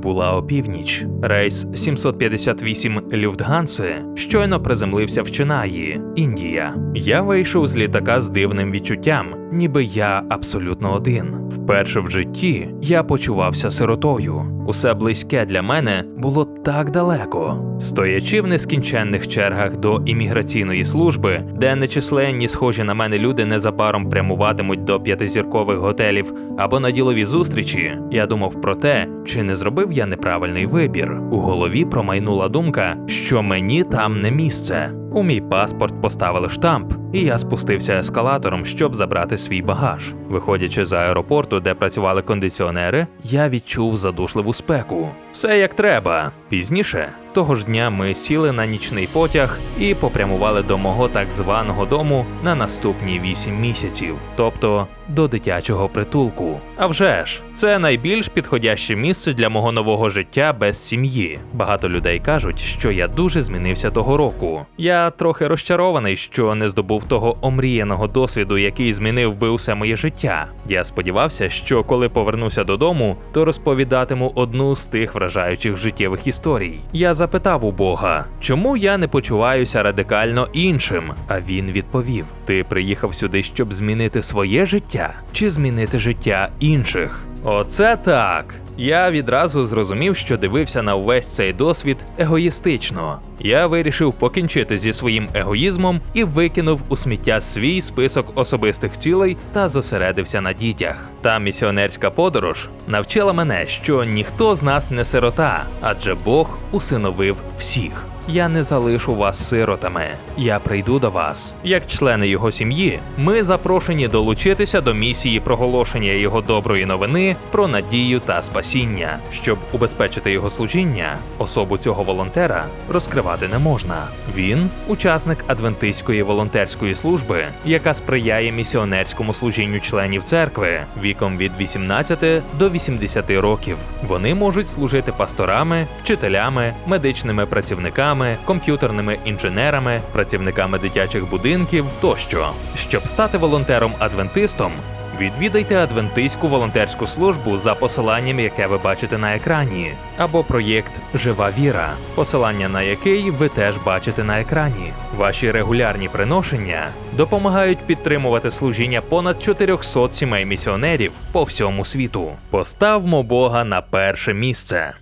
Була опівніч. Рейс 758 Люфтганси щойно приземлився в Чинаї, Індія. Я вийшов з літака з дивним відчуттям, ніби я абсолютно один. Вперше в житті я почувався сиротою. Усе близьке для мене було так далеко. Стоячи в нескінченних чергах до імміграційної служби, де нечисленні схожі на мене люди незабаром прямуватимуть до п'ятизіркових готелів або на ділові зустрічі, я думав про те, чи не зробив я неправильний вибір. У голові промайнула думка, що мені там не місце. У мій паспорт поставили штамп, і я спустився ескалатором, щоб забрати свій багаж. Виходячи з аеропорту, де працювали кондиціонери, я відчув задушливу спеку. Все як треба. Пізніше того ж дня ми сіли на нічний потяг і попрямували до мого так званого дому на наступні вісім місяців, тобто до дитячого притулку. А вже ж, це найбільш підходяще місце для мого нового життя без сім'ї. Багато людей кажуть, що я дуже змінився того року. Я трохи розчарований, що не здобув того омріяного досвіду, який змінив би усе моє життя. Я сподівався, що коли повернуся додому, то розповідатиму одну з тих вражаючих життєвих історій. Я запитав у Бога, чому я не почуваюся радикально іншим. А він відповів: Ти приїхав сюди, щоб змінити своє життя чи змінити життя інших? Оце так. Я відразу зрозумів, що дивився на увесь цей досвід егоїстично. Я вирішив покінчити зі своїм егоїзмом і викинув у сміття свій список особистих цілей та зосередився на дітях. Та місіонерська подорож навчила мене, що ніхто з нас не сирота, адже Бог усиновив всіх. Я не залишу вас сиротами. Я прийду до вас. Як члени його сім'ї, ми запрошені долучитися до місії проголошення його доброї новини про надію та спасіння. Щоб убезпечити його служіння, особу цього волонтера розкривати не можна. Він учасник адвентистської волонтерської служби, яка сприяє місіонерському служінню членів церкви віком від 18 до 80 років. Вони можуть служити пасторами, вчителями, медичними працівниками, комп'ютерними інженерами, працівниками дитячих будинків тощо. Щоб стати волонтером-адвентистом, Відвідайте адвентиську волонтерську службу за посиланням, яке ви бачите на екрані, або проєкт Жива віра, посилання на який ви теж бачите на екрані. Ваші регулярні приношення допомагають підтримувати служіння понад 400 сімей місіонерів по всьому світу. Поставмо Бога на перше місце.